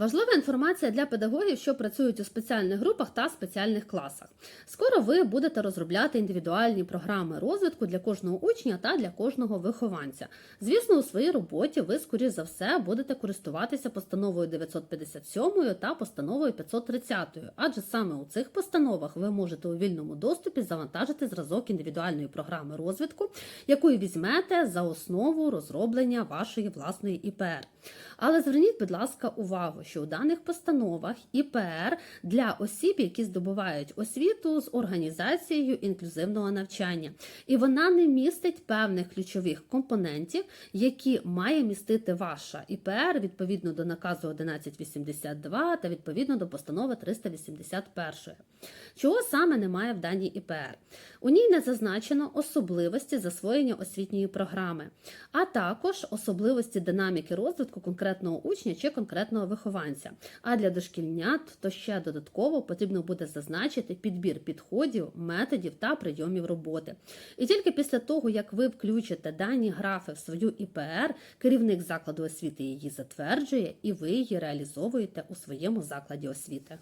Важлива інформація для педагогів, що працюють у спеціальних групах та спеціальних класах. Скоро ви будете розробляти індивідуальні програми розвитку для кожного учня та для кожного вихованця. Звісно, у своїй роботі ви, скоріш за все, будете користуватися постановою 957 та постановою 530, адже саме у цих постановах ви можете у вільному доступі завантажити зразок індивідуальної програми розвитку, яку візьмете за основу розроблення вашої власної ІПР. Але зверніть, будь ласка, увагу, що у даних постановах ІПР для осіб, які здобувають освіту з організацією інклюзивного навчання, і вона не містить певних ключових компонентів, які має містити ваша ІПР відповідно до наказу 1182 та відповідно до постанови 381. Чого саме немає в даній ІПР? У ній не зазначено особливості засвоєння освітньої програми, а також особливості динаміки розвитку конкретного учня чи конкретного вихованця. А для дошкільнят то ще додатково потрібно буде зазначити підбір підходів, методів та прийомів роботи. І тільки після того, як ви включите дані графи в свою ІПР, керівник закладу освіти її затверджує і ви її реалізовуєте у своєму закладі освіти.